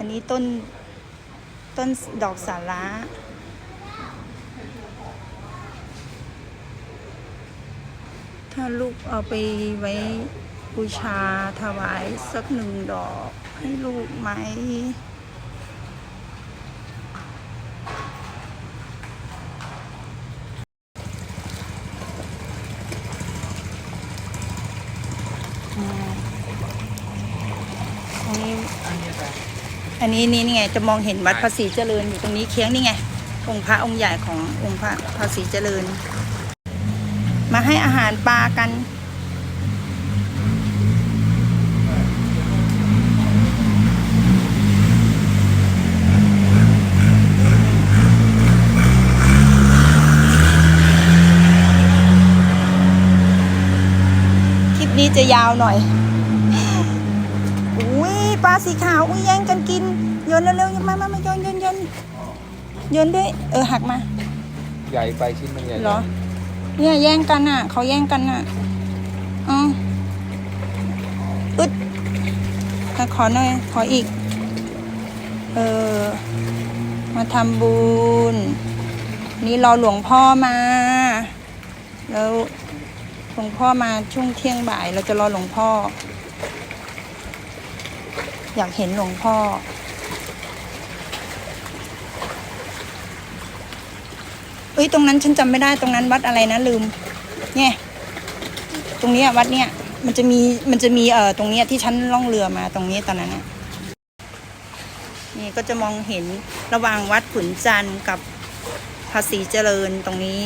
อันนี้ต้นต้นดอกสาระถ้าลูกเอาไปไว้บูชาถวายสักหนึ่งดอกให้ลูกไหมอืมอันนี้ อันนี้นี่นี่ไงจะมองเห็นวัดภาษีเจริญอยู่ตรงนี้เคียงนี่ไงองค์พระองค์ใหญ่ขององค์พระภาษีเจริญ มาให้อาหารปลากันคลิปนี้จะยาวหน่อยอุ้ยปลา สีขาวอุ้ยแย่งกันกินโยนเร็วๆมามามาโยนโยนโยนโยนด้วยเออหักมา ใหญ่ไปชิ้นมันใหญ่เหรอเนี่ยแย่งกันอะเขาแย่งกันอะอ๋ออึดอะขอหน่อยขออีก เออ มาทำบุญ นี่รอหลวงพ่อมา แล้วหลวงพ่อมาช่วงเที่ยงบ่าย เราจะรอหลวงพ่อ อยากเห็นหลวงพ่อ เอ้ยตรงนั้นฉันจำไม่ได้ตรงนั้นวัดอะไรนะลืม เนี่ย ตรงเนี้ยวัดเนี่ย มันจะมีมันจะมีเอ่อตรงเนี้ยที่ฉันล่องเรือมาตรงนี้ตอนนั้นน่ะนี่ก็จะมองเห็นระหว่างวัดขุนจันทร์กับภาษีเจริญตรงนี้